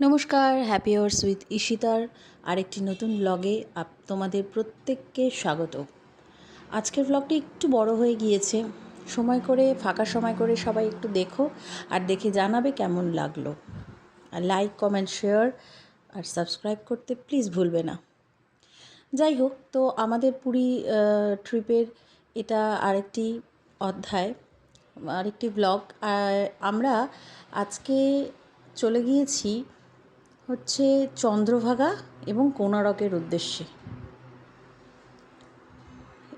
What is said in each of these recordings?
নমস্কার happy hours with ঈশিতার আরেকটি নতুন ব্লগে আপ তোমাদের প্রত্যেককে স্বাগত। আজকের ব্লগটি একটু বড় হয়ে গিয়েছে। সময় করে, ফাঁকা সময় করে সবাই একটু দেখো আর দেখে জানাবে কেমন লাগল। আর লাইক কমেন্ট শেয়ার আর সাবস্ক্রাইব করতে প্লিজ ভুলবে না। যাই হোক, তো আমাদের পুরী ট্রিপের এটা আরেকটি অধ্যায়, আরেকটি ব্লগ আমরা আজকে চলে গিয়েছি হচ্ছে চন্দ্রভাগা এবং কোণারকের উদ্দেশ্যে।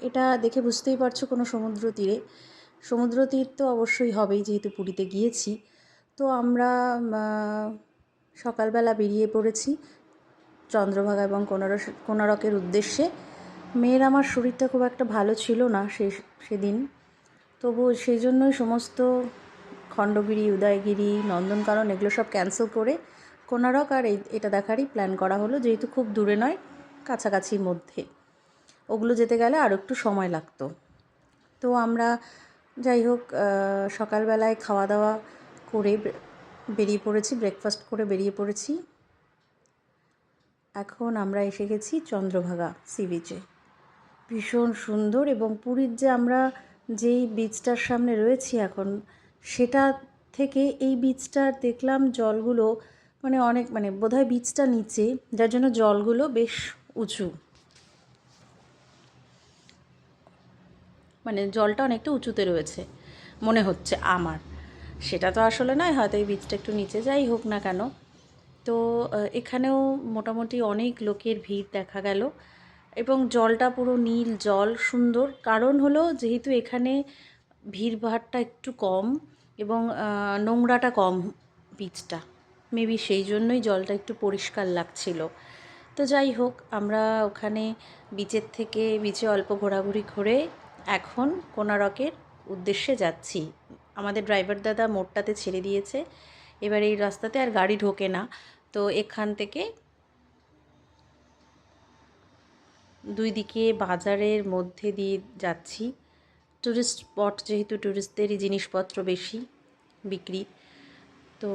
এটা দেখে বুঝতেই পারছ কোনো সমুদ্র তীরে। সমুদ্র তীর তো অবশ্যই হবেই, যেহেতু পুরীতে গিয়েছি। তো আমরা সকালবেলা বেরিয়ে পড়েছি চন্দ্রভাগা এবং কোনারক কোনারকের উদ্দেশ্যে। মেয়ের আমার শরীরটা খুব একটা ভালো ছিল না সে, সেদিন। তবু সেই জন্যই সমস্ত খণ্ডগিরি, উদয়গিরি, নন্দনকানন এগুলো সব ক্যান্সেল করে কোনারক আর এই এটা দেখারই প্ল্যান করা হলো, যেহেতু খুব দূরে নয় কাছাকাছির মধ্যে। ওগুলো যেতে গেলে আরও একটু সময় লাগতো। তো আমরা যাই হোক সকালবেলায় খাওয়া দাওয়া করে বেরিয়ে পড়েছি ব্রেকফাস্ট করে বেরিয়ে পড়েছি। এখন আমরা এসে গেছি চন্দ্রভাগা সি বিচে ভীষণ সুন্দর এবং পুরীর যে আমরা যেই বিচটার সামনে রয়েছি এখন, সেটা থেকে এই বিচটার দেখলাম জলগুলো মানে অনেক মানে বোধহয় বীজটা নিচে, যার জন্য জলগুলো বেশ উঁচু। মানে জলটা অনেকটা উঁচুতে রয়েছে, মনে হচ্ছে আমার। সেটা তো আসলে নয়, হয়তো এই বীজটা একটু নিচে যাই হোক না কেন। তো এখানেও মোটামুটি অনেক লোকের ভিড় দেখা গেল এবং জলটা পুরো নীল, জল সুন্দর। কারণ হলো যেহেতু এখানে ভিড়ভাড়টা একটু কম এবং নোংরাটা কম বীজটা। মেবি সেই জন্যই জলটা একটু পরিষ্কার লাগছিল। তো যাই হোক, আমরা ওখানে বিচের থেকে বিচে অল্প ঘোরাঘুরি করে এখন কোনারকের উদ্দেশ্যে যাচ্ছি। আমাদের ড্রাইভার দাদা মোড়টাতে ছেড়ে দিয়েছে। এবার এই রাস্তাতে আর গাড়ি ঢোকে না। তো এখান থেকে দুই দিকে বাজারের মধ্যে দিয়ে যাচ্ছি। ট্যুরিস্ট স্পট যেহেতু ট্যুরিস্টদেরই জিনিসপত্র বেশি বিক্রি, তো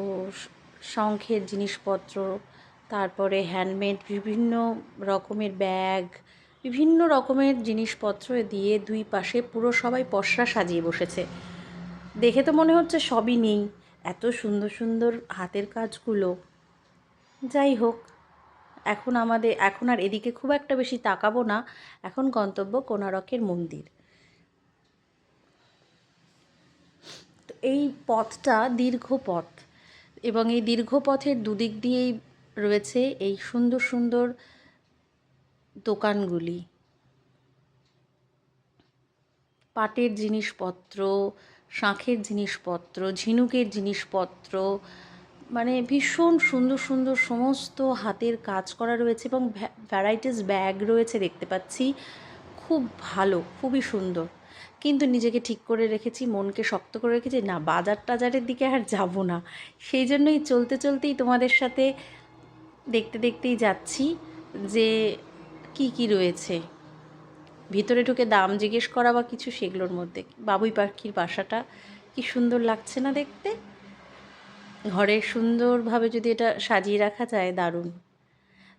শঙ্খের জিনিসপত্র, তারপরে হ্যান্ডমেড বিভিন্ন রকমের ব্যাগ বিভিন্ন রকমের জিনিসপত্র দিয়ে দুই পাশে পুরো সবাই পশরা সাজিয়ে বসেছে। দেখে তো মনে হচ্ছে সবই নেই, এত সুন্দর সুন্দর হাতের কাজগুলো। যাই হোক, এখন আমাদের, এখন আর এদিকে খুব একটা বেশি তাকাবো না, এখন গন্তব্য কোনারকের মন্দির। তো এই পথটা দীর্ঘ পথ। এবং এই দীর্ঘ পথের দুদিক দিয়েই রয়েছে এই সুন্দর সুন্দর দোকানগুলি। পাটের জিনিসপত্র, শাঁখের জিনিসপত্র, ঝিনুকের জিনিসপত্র মানে ভীষণ সুন্দর সুন্দর সমস্ত হাতের কাজ করা রয়েছে এবং ভ্যারাইটিস ব্যাগ রয়েছে দেখতে পাচ্ছি। খুব ভালো, খুবই সুন্দর। কিন্তু নিজেকে ঠিক করে রেখেছি, মনকে শক্ত করে রেখেছি, না, বাজার টাজারের দিকে আর যাব না। সেই জন্যই চলতে চলতেই তোমাদের সাথে দেখতে দেখতেই যাচ্ছি যে কি কি রয়েছে। ভিতরে ঢুকে দাম জিজ্ঞেস করা বা কিছু সেগুলোর মধ্যে। বাবুই পাখির বাসাটা কি সুন্দর লাগছে না দেখতে? ঘরে সুন্দরভাবে যদি এটা সাজিয়ে রাখা যায়, দারুণ।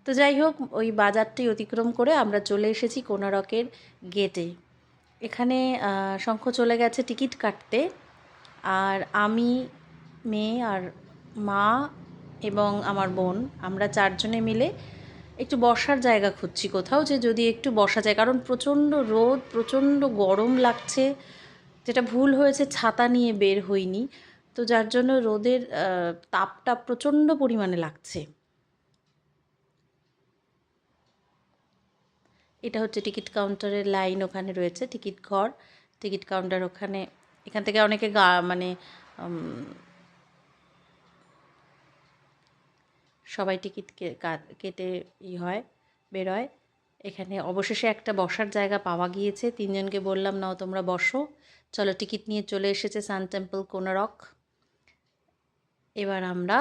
তো যাই হোক, ওই বাজারটি অতিক্রম করে আমরা চলে এসেছি কোনারকের গেটে এখানে শঙ্খ চলে গেছে টিকিট কাটতে। আর আমি, মেয়ে আর মা এবং আমার বোন, আমরা চারজনে মিলে একটু বসার জায়গা খুঁজছি কোথাও যে যদি একটু বসা যায়। কারণ প্রচণ্ড রোদ, প্রচণ্ড গরম লাগছে। যেটা ভুল হয়েছে, ছাতা নিয়ে বের হইনি। তো যার জন্য রোদের তাপটা প্রচণ্ড পরিমাণে লাগছে। এটা হচ্ছে টিকিট কাউন্টারের লাইন ওখানে রয়েছে, টিকিট ঘর। টিকিট কাউন্টার ওখানে, এখান থেকে অনেকে গা মানে সবাই টিকিট কেটে ই হয় বেরোয় এখানে অবশেষে একটা বসার জায়গা পাওয়া গিয়েছে। তিনজনকে বললাম, নাও তোমরা বসো। চলো, টিকিট নিয়ে চলে এসেছে সান টেম্পল, কোনারক। এবার আমরা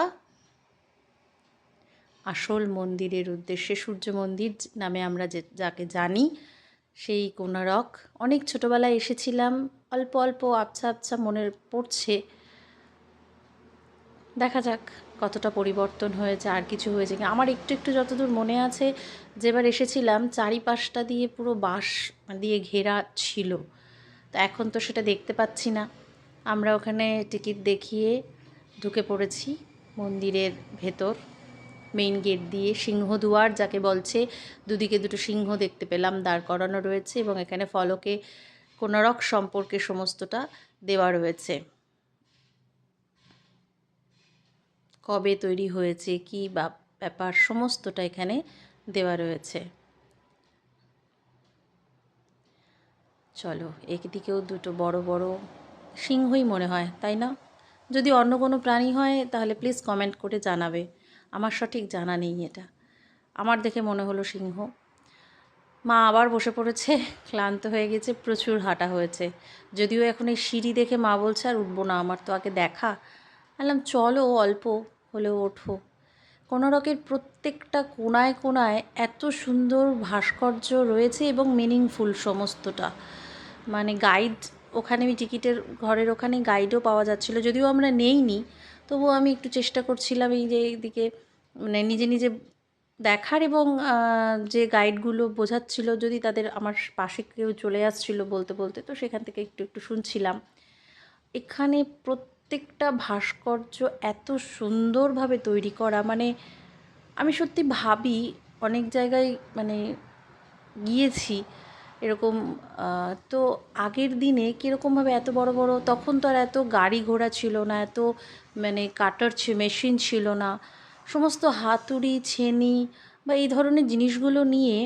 আসল মন্দিরের উদ্দেশ্যে সূর্য মন্দির নামে আমরা যে, যাকে জানি, সেই কোনারক অনেক ছোটোবেলায় এসেছিলাম, অল্প অল্প আবছা আবছা মনে পড়ছে। দেখা যাক কতটা পরিবর্তন হয়েছে, আর কিছু হয়েছে কি আমার একটু একটু যতদূর মনে আছে, যেবার এসেছিলাম, চারিপাশটা দিয়ে পুরো বাঁশ দিয়ে ঘেরা ছিল। তো এখন তো সেটা দেখতে পাচ্ছি না। আমরা ওখানে টিকিট দেখিয়ে ঢুকে পড়েছি মন্দিরের ভেতর। মেইন গেট দিয়ে সিংহদুয়ার যাকে বলছে দুদিকে দুটো সিংহ দেখতে পেলাম, দাঁড় করানো রয়েছে এবং এখানে ফলকে কোনারক সম্পর্কে সমস্তটা দেওয়া রয়েছে। কবে তৈরি হয়েছে, কি বা ব্যাপার, সমস্তটা এখানে দেওয়া রয়েছে। চলো, একদিকেও দুটো বড় বড় সিংহই মনে হয়, তাই না? যদি অন্য কোনো প্রাণী হয়, তাহলে প্লিজ কমেন্ট করে জানাবে। আমার সঠিক জানা নেই এটা। আমার দেখে মনে হলো সিংহ। মা আবার বসে পড়েছে, ক্লান্ত হয়ে গেছে, প্রচুর হাঁটা হয়েছে। যদিও এখন এই সিঁড়ি দেখে মা বলছে, আর উঠবো না, আমার তো আগে দেখা। বললাম চলো, অল্প হলেও ওঠো। কোনারকের প্রত্যেকটা কোনায় কোনায় এত সুন্দর ভাস্কর্য রয়েছে এবং মিনিংফুল সমস্তটা। মানে গাইড ওখানে টিকিটের ঘরের ওখানে গাইডও পাওয়া যাচ্ছিল, যদিও আমরা নেইনি। তবুও আমি একটু চেষ্টা করছিলাম এই যে এইদিকে মানে নিজে নিজে দেখার এবং যে গাইডগুলো বোঝাচ্ছিল, যদি তাদের আমার পাশে কেউ চলে আসছিল বলতে বলতে, তো সেখান থেকে একটু একটু শুনছিলাম। এখানে প্রত্যেকটা ভাস্কর্য এত সুন্দরভাবে তৈরি করা মানে আমি সত্যি ভাবি, অনেক জায়গায় মানে গিয়েছি এরকম তো আগের দিনে কীরকমভাবে এত বড় বড়, তখন তো আর এত গাড়ি ঘোড়া ছিল না, এত মানে কাটার মেশিন ছিল না। সমস্ত হাতুড়ি, ছেনি বা এই ধরনের জিনিসগুলো নিয়ে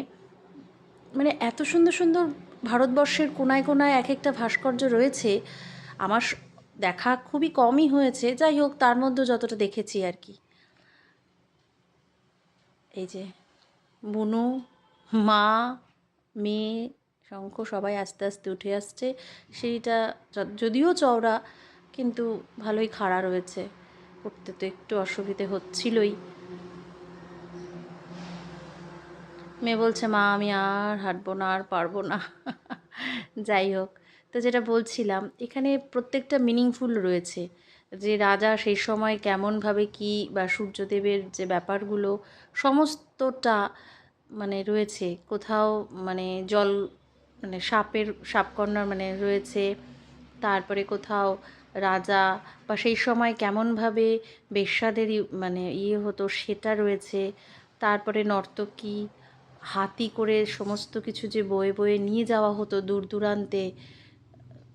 মানে এত সুন্দর সুন্দর ভারতবর্ষের কোনায় কোনায় এক একটা ভাস্কর্য রয়েছে, আমার দেখা খুবই কমই হয়েছে। যাই হোক, তার মধ্যে যতটা দেখেছি আর কি। এই যে বুনু মা, মেয়ে শঙ্খ সবাই আস্তে আস্তে উঠে আসছে। সিঁড়িটা যদিও চওড়া, কিন্তু ভালোই খাড়া রয়েছে। উঠতে তো একটু অসুবিধে হচ্ছিলই। মেয়ে বলছে, মা, আমি আর হাঁটবো না, আর পারব না। যাই হোক, তো যেটা বলছিলাম, এখানে প্রত্যেকটা মিনিংফুল রয়েছে। যে রাজা সেই সময় কেমনভাবে কি বা সূর্যদেবের যে ব্যাপারগুলো, সমস্তটা মানে রয়েছে। কোথাও মানে জল মানে সাপের, সাপকন্যার মানে রয়েছে। তারপরে কোথাও রাজা বা সেই সময় কেমনভাবে বেশ্যাদের মানে ইয়ে হতো সেটা রয়েছে। তারপরে নর্তকী হাতি করে সমস্ত কিছু যে বয়ে বয়ে নিয়ে যাওয়া হতো দূর দূরান্তে,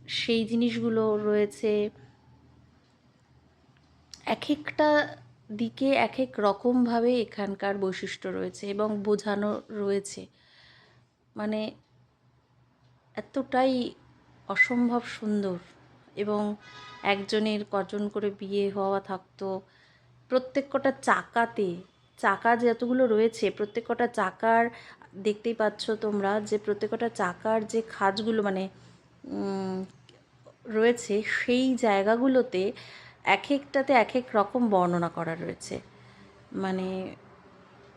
সেই জিনিসগুলো রয়েছে। এক একটা দিকে এক এক রকমভাবে এখানকার বৈশিষ্ট্য রয়েছে এবং বোঝানো রয়েছে। মানে এতটাই অসম্ভব সুন্দর এবং একজনের কজন করে বিয়ে হওয়া থাকতো, প্রত্যেক কটা চাকাতে, চাকা যতগুলো রয়েছে, প্রত্যেক কটা চাকার, দেখতেই পাচ্ছ তোমরা যে প্রত্যেক কটা চাকার যে খাজগুলো মানে রয়েছে সেই জায়গাগুলোতে এক একটাতে এক এক রকম বর্ণনা করা রয়েছে। মানে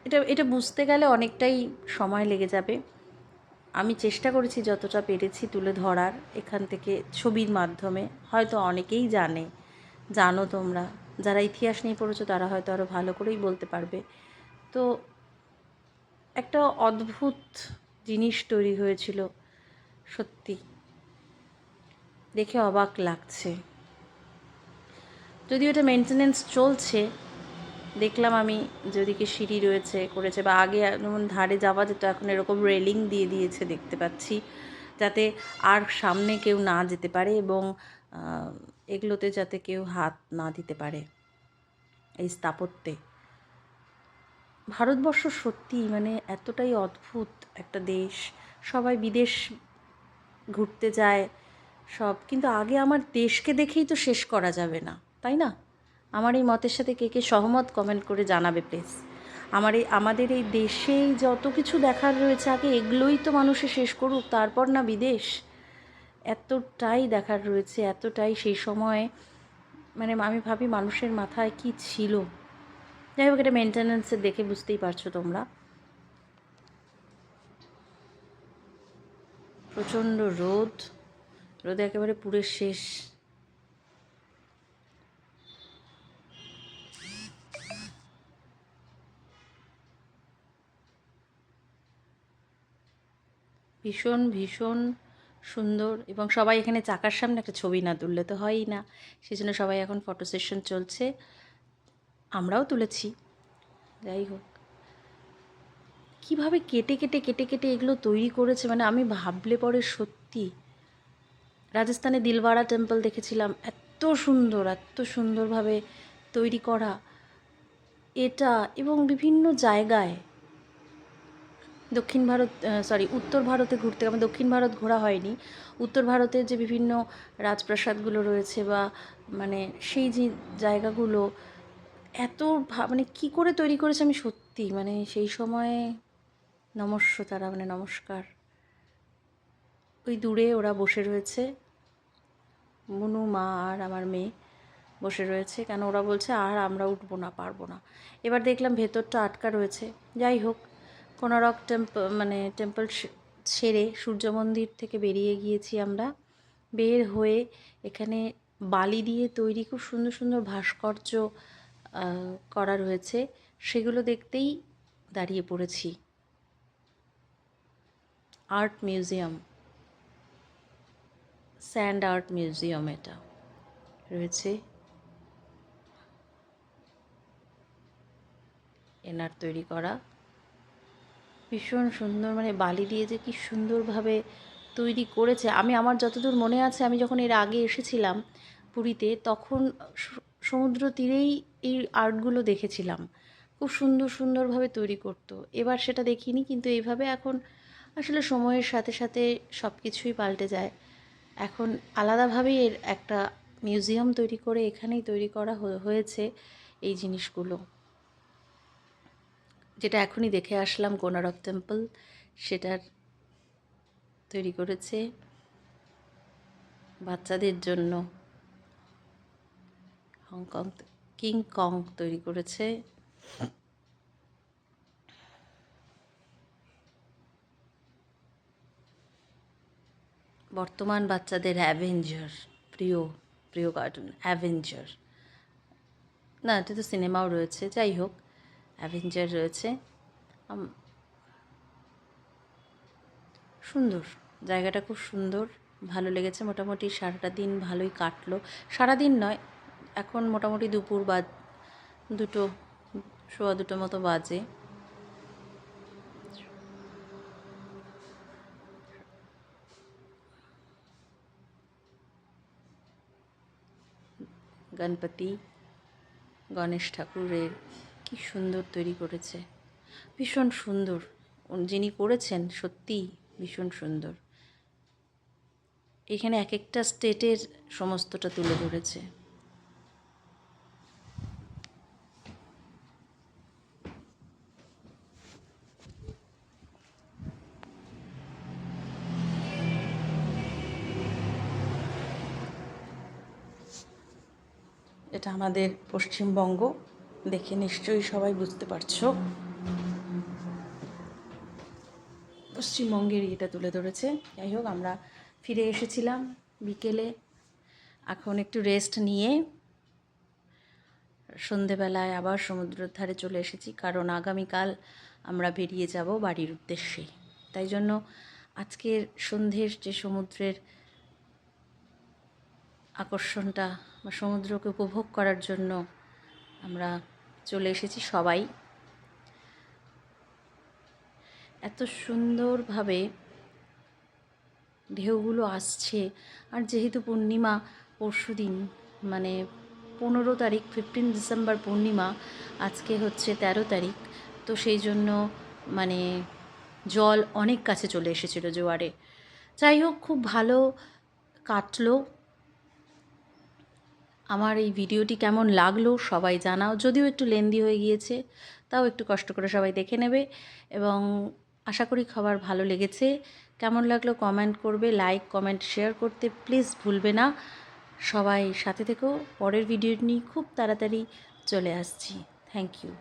এটা এটা বুঝতে গেলে অনেকটাই সময় লেগে যাবে। আমি চেষ্টা করেছি যতটা পেরেছি তুলে ধরার এখান থেকে ছবির মাধ্যমে। হয়তো অনেকেই জানে, জানো তোমরা। যারা ইতিহাস নিয়ে পড়েছো তারা হয়তো আরও ভালো করেই বলতে পারবে। তো একটা অদ্ভুত জিনিস তৈরি হয়েছিল, সত্যি। দেখে অবাক লাগছে। যদিও এটা মেনটেনেন্স চলছে দেখলাম আমি যেদিকে সিঁড়ি রয়েছে, করেছে বা আগে যেমন ধারে যাওয়া যেত, এখন এরকম রেলিং দিয়ে দিয়েছে দেখতে পাচ্ছি, যাতে আর সামনে কেউ না যেতে পারে এবং এগুলোতে যাতে কেউ হাত না দিতে পারে এই স্থাপত্যে। ভারতবর্ষ সত্যি মানে এতটাই অদ্ভুত একটা দেশ। সবাই বিদেশ ঘুরতে যায়, সব, কিন্তু আগে আমার দেশকে দেখেই তো শেষ করা যাবে না, তাই না? আমার এই মতের সাথে কে কে সহমত কমেন্ট করে জানাবে প্লিজ আমার এই, আমাদের এই দেশেই যত কিছু দেখার রয়েছে, আগে এগুলোই তো মানুষে শেষ করুক, তারপর না বিদেশ। এতটাই দেখার রয়েছে, এতটাই সেই সময় মানে আমি ভাবি মানুষের মাথায় কি ছিল। যাই হোক, এটা মেনটেন্যান্সের দেখে বুঝতেই পারছ তোমরা। প্রচণ্ড রোদ, রোদে একেবারে পুরে শেষ। ভীষণ ভীষণ সুন্দর এবং সবাই এখানে চাকার সামনে একটা ছবি না তুললে তো হয়ই না। সেই জন্য সবাই এখন ফটো সেশন চলছে। আমরাও তুলেছি। যাই হোক। কীভাবে কেটে কেটে কেটে কেটে এগুলো তৈরি করেছে? মানে আমি ভাবলে পরে সত্যি। রাজস্থানে দিলওয়াড়া টেম্পল দেখেছিলাম। এত সুন্দর, এত সুন্দরভাবে তৈরি করা। এটা এবং বিভিন্ন জায়গায় দক্ষিণ ভারত সরি উত্তর ভারতে ঘুরতে আমার দক্ষিণ ভারত ঘোরা হয়নি। উত্তর ভারতের যে বিভিন্ন রাজপ্রাসাদগুলো রয়েছে বা মানে সেই যে জায়গাগুলো, এত মানে কী করে তৈরি করেছে আমি সত্যি মানে সেই সময়ে নমস্য তারা মানে নমস্কার। ওই দূরে ওরা বসে রয়েছে। মনু মা আর আমার মেয়ে বসে রয়েছে। কেন ওরা বলছে, আর আমরা উঠবো না, পারব না। এবার দেখলাম ভেতরটা আটকা রয়েছে। যাই হোক কোনারক টেম্পল মানে টেম্পল ছেড়ে সূর্য মন্দির থেকে বেরিয়ে গিয়েছি আমরা। বের হয়ে এখানে বালি দিয়ে তৈরি খুব সুন্দর সুন্দর ভাস্কর্য করা রয়েছে। সেগুলো দেখতেই দাঁড়িয়ে পড়েছি। Art museum sand art museum এটা রয়েছে। এনার তৈরি করা। ভীষণ সুন্দর মানে বালি দিয়ে যে কি সুন্দরভাবে তৈরি করেছে। আমি আমার যতদূর মনে আছে, আমি যখন এর আগে এসেছিলাম পুরীতে, তখন সমুদ্র তীরেই এই আর্টগুলো দেখেছিলাম। খুব সুন্দর, সুন্দরভাবে তৈরি করতো। এবার সেটা দেখিনি, কিন্তু এইভাবে এখন আসলে সময়ের সাথে সাথে সব কিছুই পাল্টে যায়। এখন আলাদাভাবেই এর একটা মিউজিয়াম তৈরি করে এখানেই তৈরি করা হয়ে- হয়েছে এই জিনিসগুলো। যেটা এখনই দেখে আসলাম কোনারক টেম্পল সেটার তৈরি করেছে বাচ্চাদের জন্য। হংকং কিং কং তৈরি করেছে। বর্তমান বাচ্চাদের অ্যাভেঞ্জার প্রিয় প্রিয় কার্টুন অ্যাভেঞ্জার না, এটা তো সিনেমাও রয়েছে, যাই হোক। অ্যাভেঞ্জার রয়েছে। সুন্দর। জায়গাটা খুব সুন্দর, ভালো লেগেছে। মোটামুটি সারাটা দিন ভালোই কাটলো। সারা দিন নয়, এখন মোটামুটি দুপুর বা দুটো, সোয়া দুটো মতো বাজে। গণপতি, গণেশ ঠাকুরের কি সুন্দর তৈরি করেছে। ভীষণ সুন্দর। যিনি করেছেন, সত্যিই ভীষণ সুন্দর। এখানে এক একটা স্টেটের সমস্তটা তুলে ধরেছে। এটা আমাদের পশ্চিমবঙ্গ। দেখে নিশ্চয়ই সবাই বুঝতে পারছ। পশ্চিমবঙ্গের এটা তুলে ধরেছে। যাই হোক, আমরা ফিরে এসেছিলাম বিকেলে। এখন একটু রেস্ট নিয়ে সন্ধেবেলায় আবার সমুদ্রের ধারে চলে এসেছি, কারণ আগামীকাল আমরা বেরিয়ে যাব বাড়ির উদ্দেশ্যে। তাই জন্য আজকের সন্ধ্যের যে সমুদ্রের আকর্ষণটা বা সমুদ্রকে উপভোগ করার জন্য আমরা চলে এসেছি সবাই। এত সুন্দরভাবে ঢেউগুলো আসছে। আর যেহেতু পূর্ণিমা পরশু দিন মানে পনেরো তারিখ ফিফটিন ডিসেম্বর পূর্ণিমা, আজকে হচ্ছে তেরো তারিখ, তো সেই জন্য মানে জল অনেক কাছে চলে এসেছিল জোয়ারে। যাই হোক, খুব ভালো কাটলো। আমার এই ভিডিওটি কেমন লাগল সবাই জানাও। যদিও একটু লেন্দি হয়ে গিয়েছে, তাও একটু কষ্ট করে সবাই দেখে নেবে। এবং আশা করি খাবার ভালো লেগেছে। কেমন লাগল কমেন্ট করবে লাইক কমেন্ট শেয়ার করতে প্লিজ ভুলবে না। সবাই সাথে থেকেও পরের ভিডিও নিয়ে খুব তাড়াতাড়ি চলে আসছি। Thank you